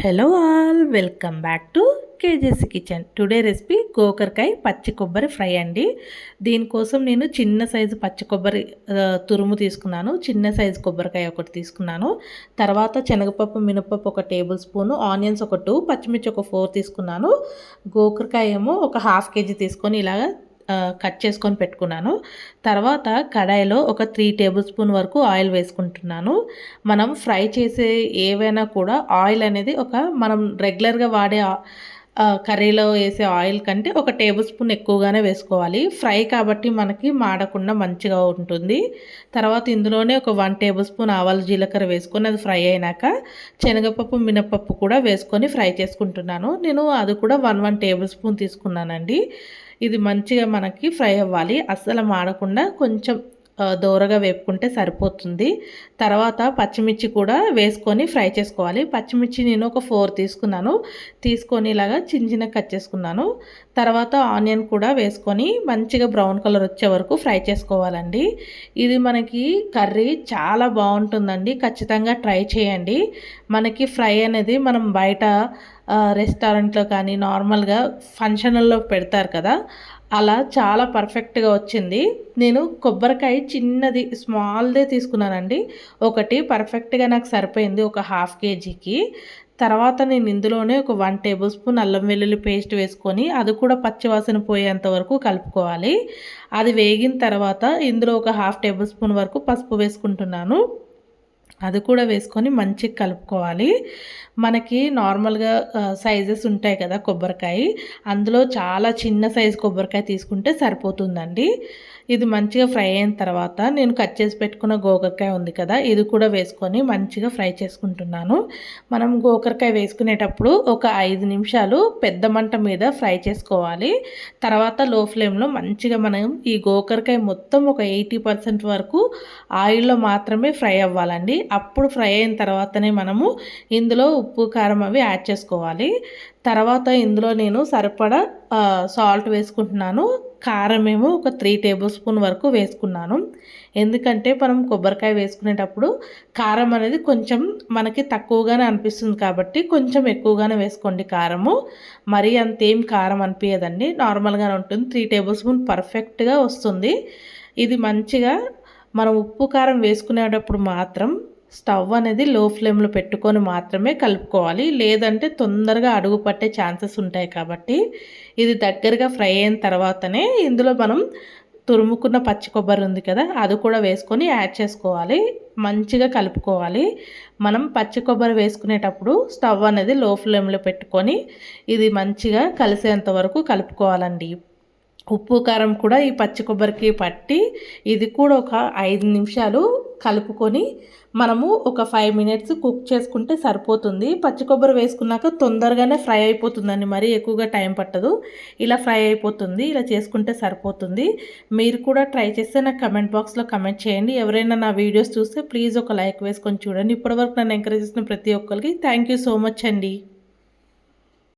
Hello all welcome back to KJC kitchen today recipe గోకరకాయ పచ్చి కొబ్బరి fry అండి. దీనికోసం నేను చిన్న సైజు పచ్చి కొబ్బరి తురుము తీసుకున్నాను. చిన్న సైజు కొబ్బరికాయ ఒకటి తీసుకున్నాను. తర్వాత శనగపప్పు మినపప్పు ఒక టేబుల్ స్పూను ఆనియన్స్ ఒక టూ పచ్చిమిర్చి ఒక ఫోర్ తీసుకున్నాను. గోకరకాయ ఏమో ఒక హాఫ్ కేజీ తీసుకొని ఇలాగ కట్ చేసుకొని పెట్టుకున్నాను. తర్వాత కడాయిలో ఒక త్రీ టేబుల్ స్పూన్ వరకు ఆయిల్ వేసుకుంటున్నాను. మనం ఫ్రై చేసే ఏవైనా కూడా ఆయిల్ అనేది ఒక మనం రెగ్యులర్గా వాడే కర్రీలో వేసే ఆయిల్ కంటే ఒక టేబుల్ స్పూన్ ఎక్కువగానే వేసుకోవాలి. ఫ్రై కాబట్టి మనకి మాడకుండా మంచిగా ఉంటుంది. తర్వాత ఇందులోనే ఒక వన్ టేబుల్ స్పూన్ ఆవాలు జీలకర్ర వేసుకొని అది ఫ్రై అయినాక శనగపప్పు మినపప్పు కూడా వేసుకొని ఫ్రై చేసుకుంటున్నాను. నేను అది కూడా వన్ వన్ టేబుల్ స్పూన్ తీసుకున్నానండి. ఇది మంచిగా మనకి ఫ్రై అవ్వాలి. అస్సలు మాడకుండా కొంచెం దోరగా వేపుకుంటే సరిపోతుంది. తర్వాత పచ్చిమిర్చి కూడా వేసుకొని ఫ్రై చేసుకోవాలి. పచ్చిమిర్చి నేను ఒక ఫోర్ తీసుకున్నాను. తీసుకొని ఇలాగా చిన్న చిన్న కట్ చేసుకున్నాను. తర్వాత ఆనియన్ కూడా వేసుకొని మంచిగా బ్రౌన్ కలర్ వచ్చే వరకు ఫ్రై చేసుకోవాలండి. ఇది మనకి కర్రీ చాలా బాగుంటుందండి. ఖచ్చితంగా ట్రై చేయండి. మనకి ఫ్రై అనేది మనం బయట రెస్టారెంట్లో కానీ నార్మల్గా ఫంక్షన్లలో పెడతారు కదా అలా చాలా పర్ఫెక్ట్గా వచ్చింది. నేను కొబ్బరికాయ చిన్నది స్మాల్దే తీసుకున్నానండి. ఒకటి పర్ఫెక్ట్గా నాకు సరిపోయింది ఒక హాఫ్ కేజీకి. తర్వాత నేను ఇందులోనే ఒక వన్ టేబుల్ స్పూన్ అల్లం వెల్లుల్లి పేస్ట్ వేసుకొని అది కూడా పచ్చివాసన పోయేంత వరకు కలుపుకోవాలి. అది వేగిన తర్వాత ఇందులో ఒక హాఫ్ టేబుల్ స్పూన్ వరకు పసుపు వేసుకుంటున్నాను. అది కూడా వేసుకొని మంచిగా కలుపుకోవాలి. మనకి నార్మల్గా సైజెస్ ఉంటాయి కదా కొబ్బరికాయ. అందులో చాలా చిన్న సైజు కొబ్బరికాయ తీసుకుంటే సరిపోతుందండి. ఇది మంచిగా ఫ్రై అయిన తర్వాత నేను కట్ చేసి పెట్టుకున్న గోకరకాయ ఉంది కదా ఇది కూడా వేసుకొని మంచిగా ఫ్రై చేసుకుంటున్నాను. మనం గోకరకాయ వేసుకునేటప్పుడు ఒక ఐదు నిమిషాలు పెద్ద మంట మీద ఫ్రై చేసుకోవాలి. తర్వాత లో ఫ్లేమ్లో మంచిగా మనం ఈ గోకరకాయ మొత్తం ఒక ఎయిటీ పర్సెంట్ వరకు ఆయిల్లో మాత్రమే ఫ్రై అవ్వాలండి. అప్పుడు ఫ్రై అయిన తర్వాతనే మనము ఇందులో ఉప్పు కారం అవి యాడ్ చేసుకోవాలి. తర్వాత ఇందులో నేను సరిపడా సాల్ట్ వేసుకుంటున్నాను. కారం ఏమో ఒక త్రీ టేబుల్ స్పూన్ వరకు వేసుకున్నాను. ఎందుకంటే మనం కొబ్బరికాయ వేసుకునేటప్పుడు కారం అనేది కొంచెం మనకి తక్కువగానే అనిపిస్తుంది కాబట్టి కొంచెం ఎక్కువగానే వేసుకోండి కారము. మరీ అంతేం కారం అనిపించదండి నార్మల్గానే ఉంటుంది. త్రీ టేబుల్ స్పూన్ పర్ఫెక్ట్గా వస్తుంది. ఇది మంచిగా మనం ఉప్పు కారం వేసుకునేటప్పుడు మాత్రం స్టవ్ అనేది లో ఫ్లేమ్లో పెట్టుకొని మాత్రమే కలుపుకోవాలి. లేదంటే తొందరగా అడుగు పట్టే ఛాన్సెస్ ఉంటాయి కాబట్టి ఇది దగ్గరగా ఫ్రై అయిన తర్వాతనే ఇందులో మనం తురుముకున్న పచ్చి కొబ్బరి ఉంది కదా అది కూడా వేసుకొని యాడ్ చేసుకోవాలి. మంచిగా కలుపుకోవాలి. మనం పచ్చి కొబ్బరి వేసుకునేటప్పుడు స్టవ్ అనేది లో ఫ్లేమ్లో పెట్టుకొని ఇది మంచిగా కలిసేంత వరకు కలుపుకోవాలండి. ఉప్పు కారం కూడా ఈ పచ్చి కొబ్బరికి పట్టి ఇది కూడా ఒక ఐదు నిమిషాలు కలుపుకొని మనము ఒక ఫైవ్ మినిట్స్ కుక్ చేసుకుంటే సరిపోతుంది. పచ్చి కొబ్బరి వేసుకున్నాక తొందరగానే ఫ్రై అయిపోతుందండి. మరీ ఎక్కువగా టైం పట్టదు. ఇలా ఫ్రై అయిపోతుంది. ఇలా చేసుకుంటే సరిపోతుంది. మీరు కూడా ట్రై చేస్తే నాకు కమెంట్ బాక్స్లో కమెంట్ చేయండి. ఎవరైనా నా వీడియోస్ చూస్తే ప్లీజ్ ఒక లైక్ వేసుకొని చూడండి. ఇప్పటివరకు నన్ను ఎంకరేజ్ చేసిన ప్రతి ఒక్కరికి థ్యాంక్ యూ సో మచ్ అండి.